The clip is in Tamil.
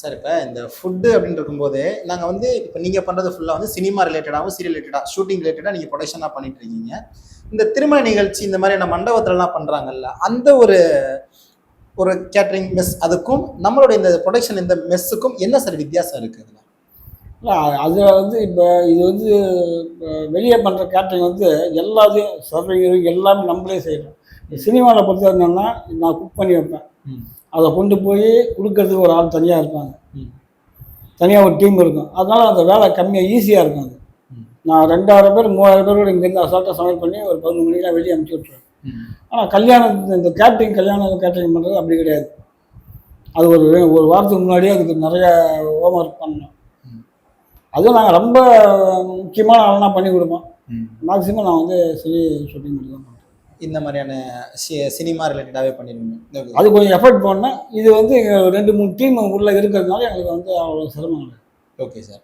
சார் இப்போ இந்த ஃபுட்டு அப்படின்னு இருக்கும்போது நாங்கள் வந்து இப்போ நீங்கள் பண்ணுறது ஃபுல்லாக வந்து சினிமா ரிலேட்டடாகவும் சீரியல் ரிலேட்டடாக ஷூட்டிங் ரிலேட்டடாக நீங்கள் ப்ரொடக்ஷனாக பண்ணிட்டு இருக்கீங்க. இந்த திருமண நிகழ்ச்சி இந்த மாதிரியான மண்டபத்துலலாம் பண்ணுறாங்கல்ல அந்த ஒரு ஒரு கேட்ரிங் மெஸ் அதுக்கும் நம்மளோட இந்த ப்ரொடக்ஷன் இந்த மெஸ்ஸுக்கும் என்ன சார் வித்தியாசம் இருக்குது அதில் இல்லை அதில் வந்து இப்போ இது வந்து வெளியே பண்ணுற கேட்டரிங் வந்து எல்லாத்தையும் சர்வையும் எல்லாமே நம்மளே செய்யணும். சினிமாவில் பொறுத்த என்னன்னா நான் குக் பண்ணி வைப்பேன். அதை கொண்டு போய் கொடுக்கறதுக்கு ஒரு ஆள் தனியாக இருப்பாங்க. தனியாக ஒரு டீம் இருக்கும் அதனால அந்த வேலை கம்மியாக ஈஸியாக இருக்கும் அது. நான் ரெண்டாயிரம் பேர் மூவாயிரம் பேரோட இங்கேருந்து அசால்ட்டாக சமையல் பண்ணி ஒரு பதினொன்று மணிக்கெலாம் வெளியே அனுப்பிச்சி விட்ருவேன் ஆனால் கல்யாணம் இந்த கேட்ரிங் கல்யாணம் கேட்ரிங் பண்ணுறது அப்படி கிடையாது அது ஒரு ஒரு வாரத்துக்கு முன்னாடியே அதுக்கு நிறைய ஹோம் ஒர்க் பண்ணணும். அதுவும் நாங்கள் ரொம்ப முக்கியமான ஆள்னா பண்ணி கொடுப்போம். மேக்ஸிமம் நான் வந்து சரி ஷூட்டிங் பண்ணி தான் இந்த மாதிரியான சி- சினிமா ரிலேட்டடாகவே பண்ணிடுவீங்க அது கொஞ்சம் எஃபர்ட் போடணும் இது வந்து ரெண்டு மூணு டீம் உள்ளே இருக்கிறதுனால எங்களுக்கு வந்து அவ்வளோ சிரமம் இல்லை. Okay sir